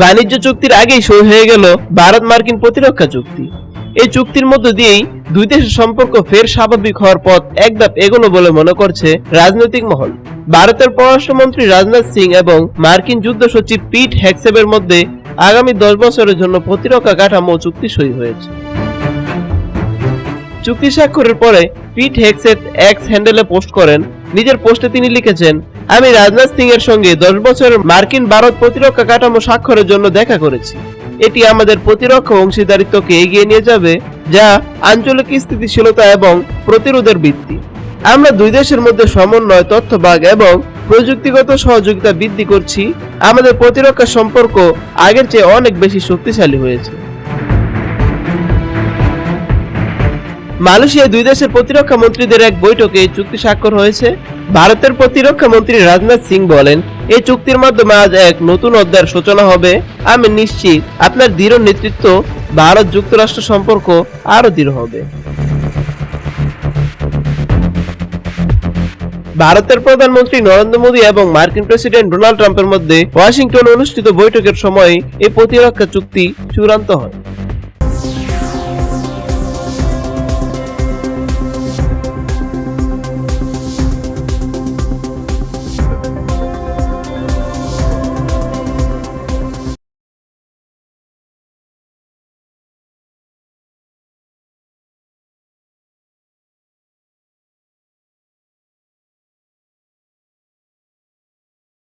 বাণিজ্য চুক্তির আগেই সই হয়ে গেল ভারত মার্কিন প্রতিরক্ষা চুক্তি। এই চুক্তির মধ্য দিয়েই দুই দেশের সম্পর্ক ফের স্বাভাবিক হওয়ার পথ একদাপ এগোনো বলে মনে করছে রাজনৈতিক মহল। ভারতের পররাষ্ট্রমন্ত্রী রাজনাথ সিং এবং মার্কিন যুদ্ধ সচিব পিট হ্যাকসেবের মধ্যে আগামী দশ বছরের জন্য প্রতিরক্ষা কাঠামো চুক্তি সই হয়েছে। চুক্তি স্বাক্ষরের পরে পিট হেক্সেট এক্স হ্যান্ডেলে পোস্ট করেন। নিজের পোস্টে তিনি লিখেছেন, আমি রাজনাথ সিং এর সঙ্গে দশ বছরের মার্কিন ভারত প্রতিরক্ষা কাঠামো স্বাক্ষরের জন্য দেখা করেছি। এটি আমাদের প্রতিরক্ষা অংশীদারিত্বকে এগিয়ে নিয়ে যাবে, যা আঞ্চলিক স্থিতিশীলতা এবং প্রতিরোধের ভিত্তি। আমরা দুই দেশের মধ্যে সমন্বয় তথ্য ভাগ এবং প্রযুক্তিগত সহযোগিতা বৃদ্ধি করছি। আমাদের প্রতিরক্ষা সম্পর্ক আগের চেয়ে অনেক বেশি শক্তিশালী হয়েছে। মালয়েশিয়া দুই দেশের প্রতিরক্ষা মন্ত্রীদের এক বৈঠকে এই চুক্তি স্বাক্ষর হয়েছে। ভারতের প্রতিরক্ষা মন্ত্রী রাজনাথ সিং বলেন, এই চুক্তির মাধ্যমে আজ এক নতুন অধ্যায়ের সূচনা হবে। আমি নিশ্চিত আপনার দৃঢ় নেতৃত্ব ভারত যুক্তরাষ্ট্র সম্পর্ক আরও দৃঢ় হবে। ভারতের প্রধানমন্ত্রী নরেন্দ্র মোদী এবং মার্কিন প্রেসিডেন্ট ডোনাল্ড ট্রাম্পের মধ্যে ওয়াশিংটন অনুষ্ঠিত বৈঠকের সময় এই প্রতিরক্ষা চুক্তি চূড়ান্ত হয়।